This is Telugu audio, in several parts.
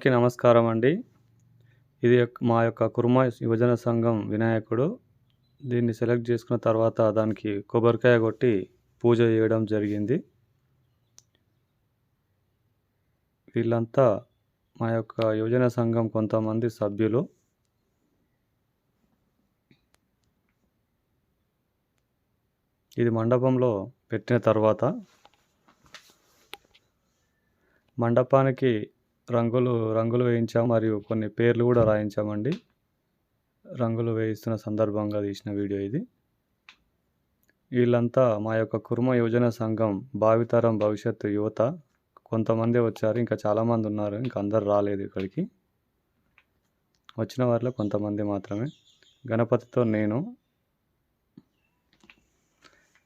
అందరికీ నమస్కారం అండి. ఇది యొక్క- మా యొక్క కుర్మ యువజన సంఘం వినాయకుడు. దీన్ని సెలెక్ట్ చేసుకున్న తర్వాత దానికి కొబ్బరికాయ కొట్టి పూజ చేయడం జరిగింది. వీళ్ళంతా మా యొక్క యువజన సంఘం కొంతమంది సభ్యులు. ఇది మండపంలో పెట్టిన తర్వాత మండపానికి రంగులు రంగులు వేయించాం మరియు కొన్ని పేర్లు కూడా రాయించామండి. రంగులు వేయిస్తున్న సందర్భంగా తీసిన వీడియో ఇది. వీళ్ళంతా మా యొక్క కుర్మ యువజన సంఘం భావితరం భవిష్యత్తు యువత. కొంతమంది వచ్చారు ఇంకా చాలామంది ఉన్నారు ఇంకా అందరు రాలేదు ఇక్కడికి. వచ్చిన వారిలో కొంతమంది మాత్రమే. గణపతితో నేను.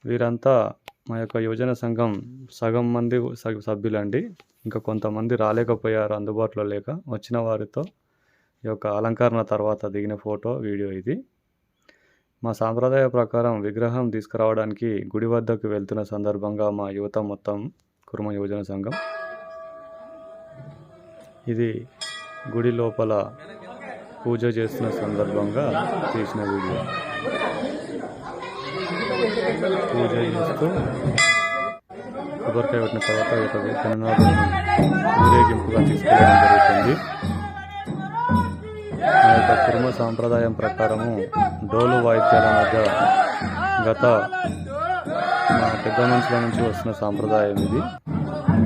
వీరంతా మా యొక్క యువజన సంఘం సగం మంది సగ సభ్యులండి. ఇంకా కొంతమంది రాలేకపోయారు అందుబాటులో లేక వచ్చిన వారితో ఈ యొక్క అలంకరణ తర్వాత దిగిన ఫోటో వీడియో ఇది. మా సాంప్రదాయ ప్రకారం విగ్రహం తీసుకురావడానికి గుడి వద్దకు వెళ్తున్న సందర్భంగా మా యువత మొత్తం కుర్మ యువజన సంఘం. ఇది గుడి లోపల పూజ చేస్తున్న సందర్భంగా తీసిన వీడియో. పూజ చేస్తూ కొబ్బరికాయ పెట్టిన తర్వాత ఈ ఊరేగింపుగా తీసుకెళ్ళడం జరుగుతుంది. ఆ యొక్క కుటుంబ సాంప్రదాయం ప్రకారము డోలు వాయిద్యాల మధ్య గత మా పెద్ద మనుషుల నుంచి వస్తున్న సాంప్రదాయం ఇది.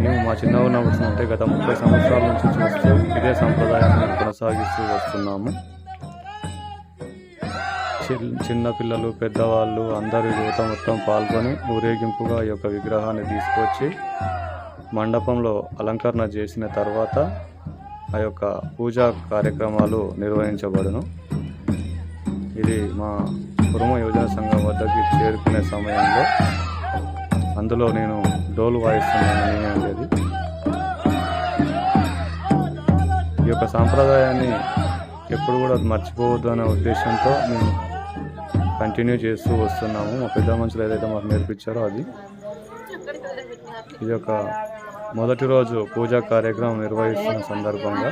మేము మా చిన్న ఉన్నప్పుడు అంటే గత ముప్పై సంవత్సరాల నుంచి చూస్తూ ఇదే సాంప్రదాయాన్ని కొనసాగిస్తూ వస్తున్నాము. చిన్నపిల్లలు పెద్దవాళ్ళు అందరూ యువత మొత్తం పాల్గొని ఊరేగింపుగా ఈ యొక్క విగ్రహాన్ని తీసుకొచ్చి మండపంలో అలంకరణ చేసిన తర్వాత ఆ యొక్క పూజా కార్యక్రమాలు నిర్వహించబడును. ఇది మా కురుమ యువజన సంఘం వద్దకి చేరుకునే సమయంలో అందులో నేను డోలు వాయిస్తున్నాను నేనే ఉండేది ఈ యొక్క సాంప్రదాయాన్ని ఎప్పుడు కూడా మర్చిపోవద్దు అనే ఉద్దేశంతో నేను కంటిన్యూ చేస్తూ వస్తున్నాము. మా పెద్ద మనుషులు ఏదైతే మాకు నేర్పించారో అది. ఇది ఒక మొదటి రోజు పూజా కార్యక్రమం నిర్వహిస్తున్న సందర్భంగా.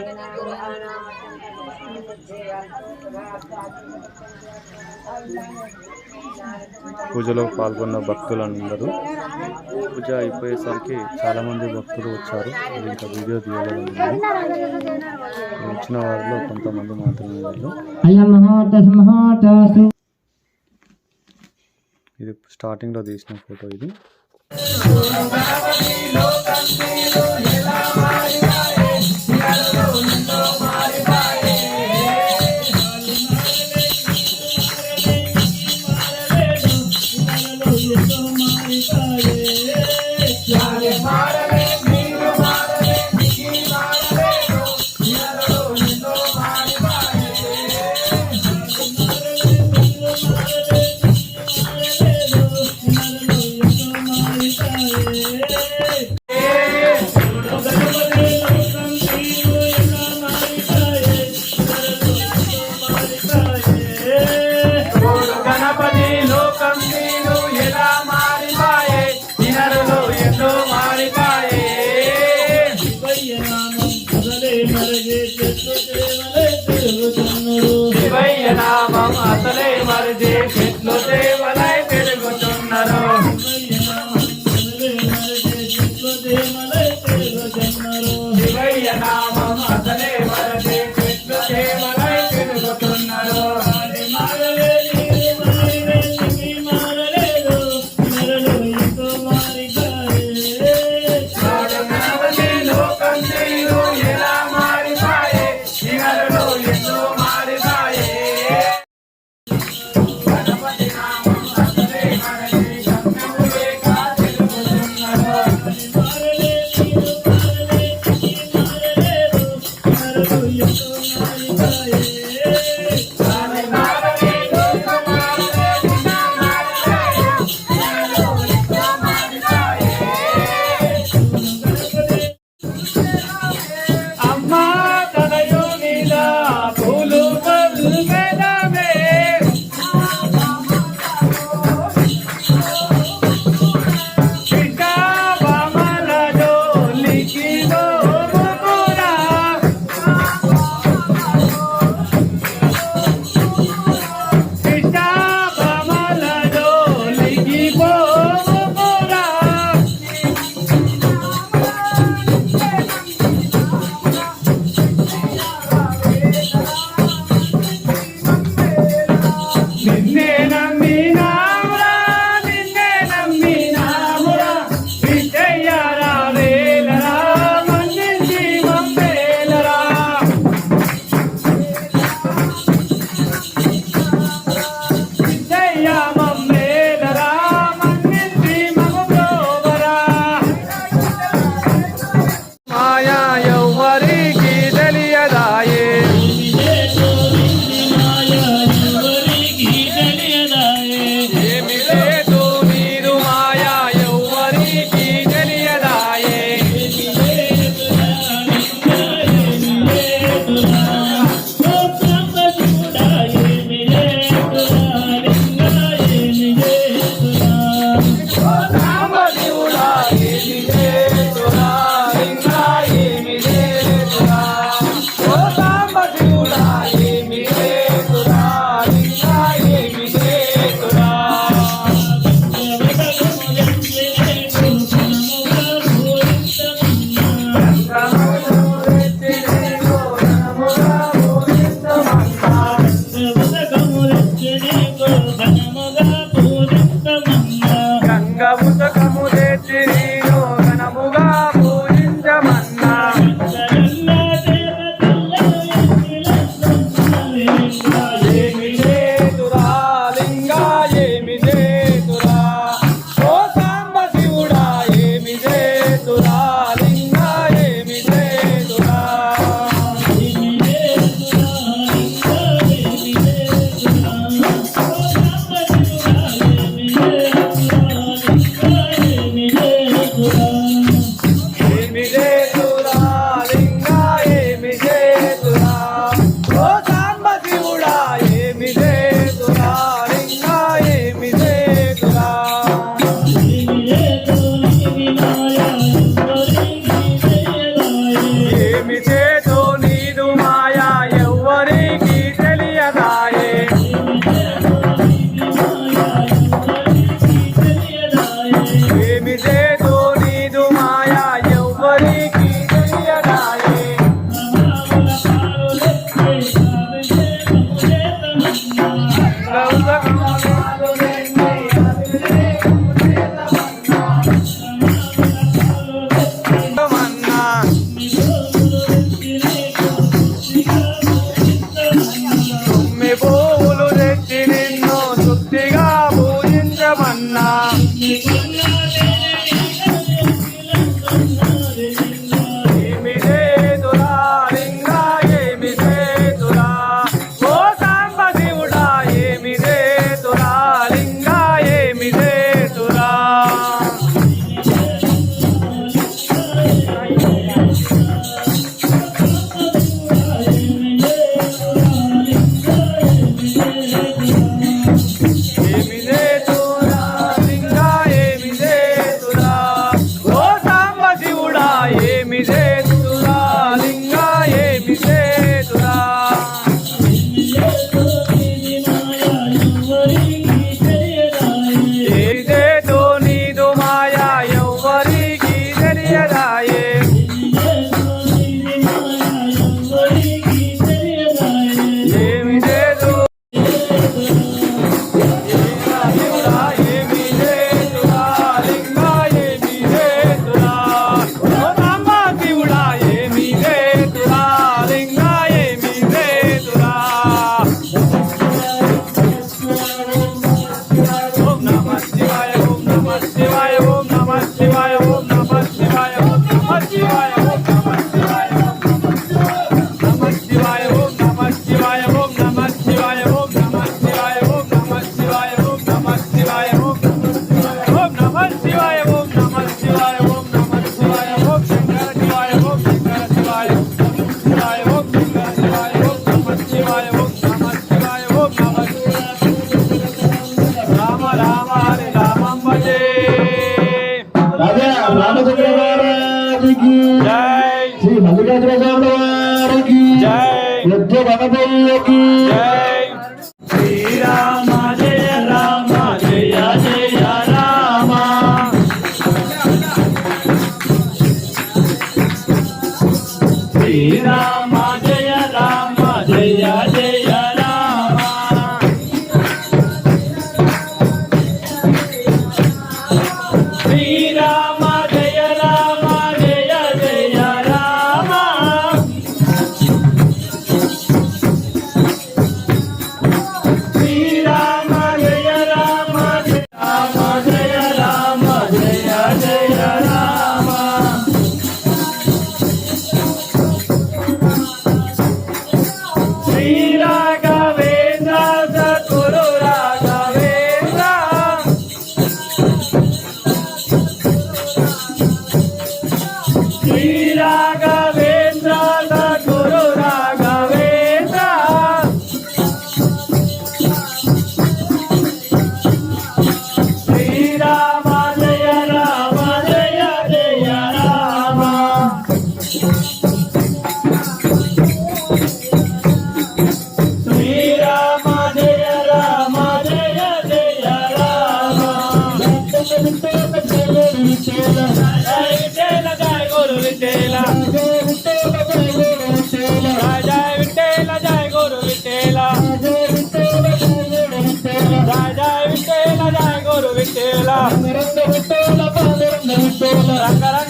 పూజలో పాల్గొన్న భక్తులందరూ. పూజ అయిపోయేసరికి చాలామంది భక్తులు వచ్చారు. అది ఇంకా వీడియో తీయలేదు. వచ్చిన వారిలో కొంతమంది మాత్రమే వాళ్ళు ఇది స్టార్టింగ్లో తీసిన ఫోటో ఇది. Hallelujah. శ్రీ మల్లికార్జున వారికి జై. శ్రీరామ.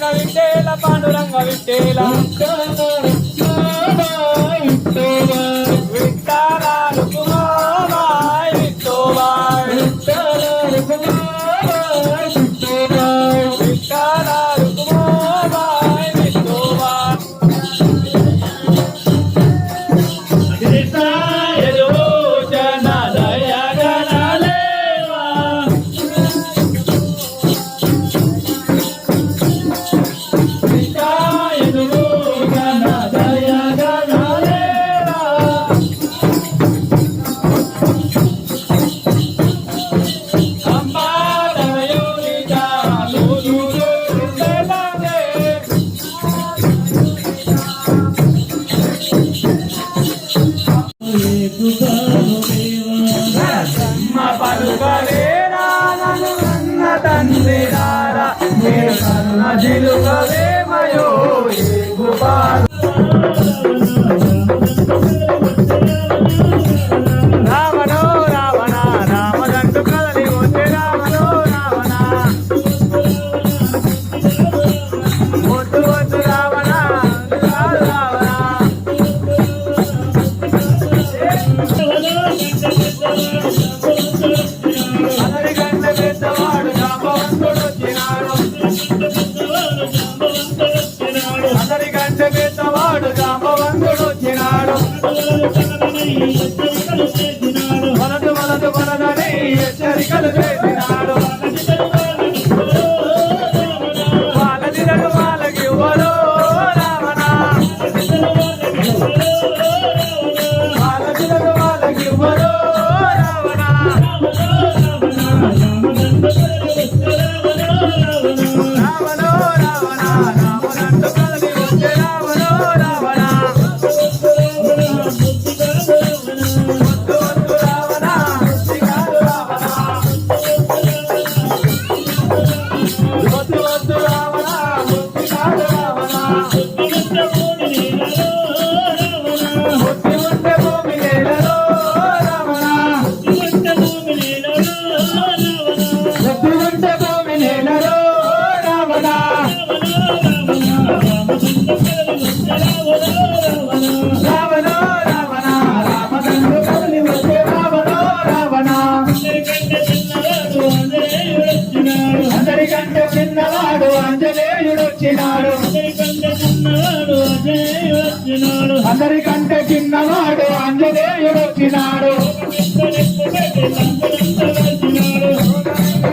రంగ రంగ విఠేల పాండురంగ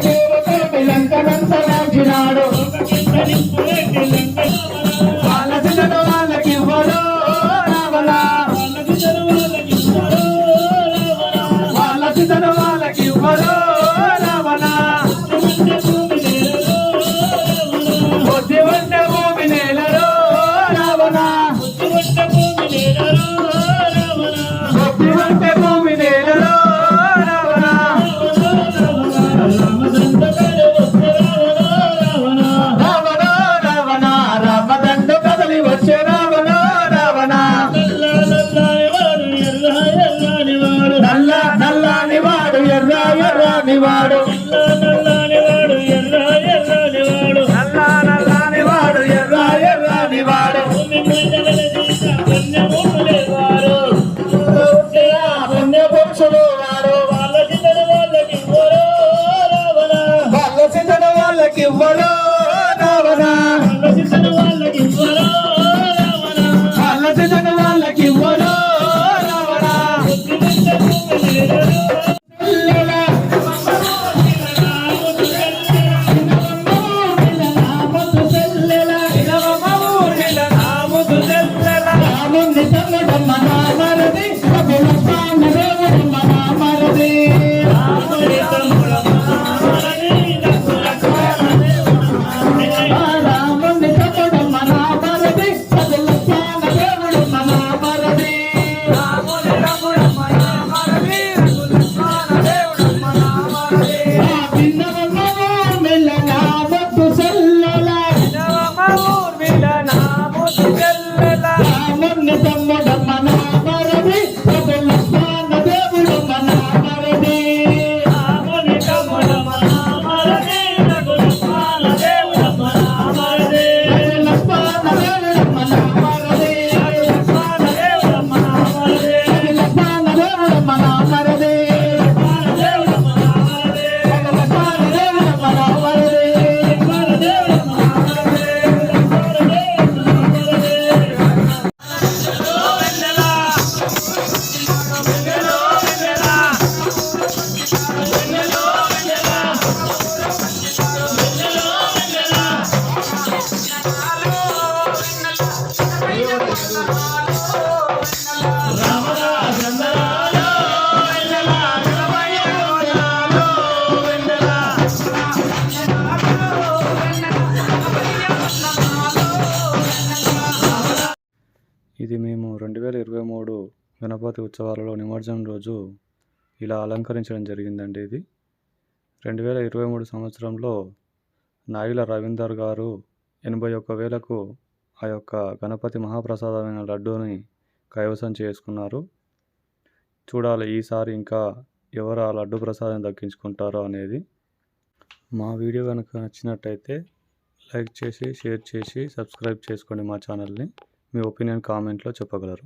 దేవతోటి లంకనంత రాల్చినాడు రెండు వేల ఇరవై మూడు గణపతి ఉత్సవాలలో నిమజ్జనం రోజు ఇలా అలంకరించడం జరిగిందండి ఇది. రెండు వేల ఇరవై మూడు సంవత్సరంలో నాయుల రవీందర్ గారు ఎనభై ఒక్క వేలకు ఆ యొక్క గణపతి మహాప్రసాదమైన లడ్డూని కైవసం చేసుకున్నారు. చూడాలి ఈసారి ఇంకా ఎవరు ఆ లడ్డు ప్రసాదం దక్కించుకుంటారో అనేది. మా వీడియో కనుక నచ్చినట్టయితే లైక్ చేసి షేర్ చేసి సబ్స్క్రైబ్ చేసుకోండి మా ఛానల్ని. మీ ఒపీనియన్ కామెంట్లో చెప్పగలరు.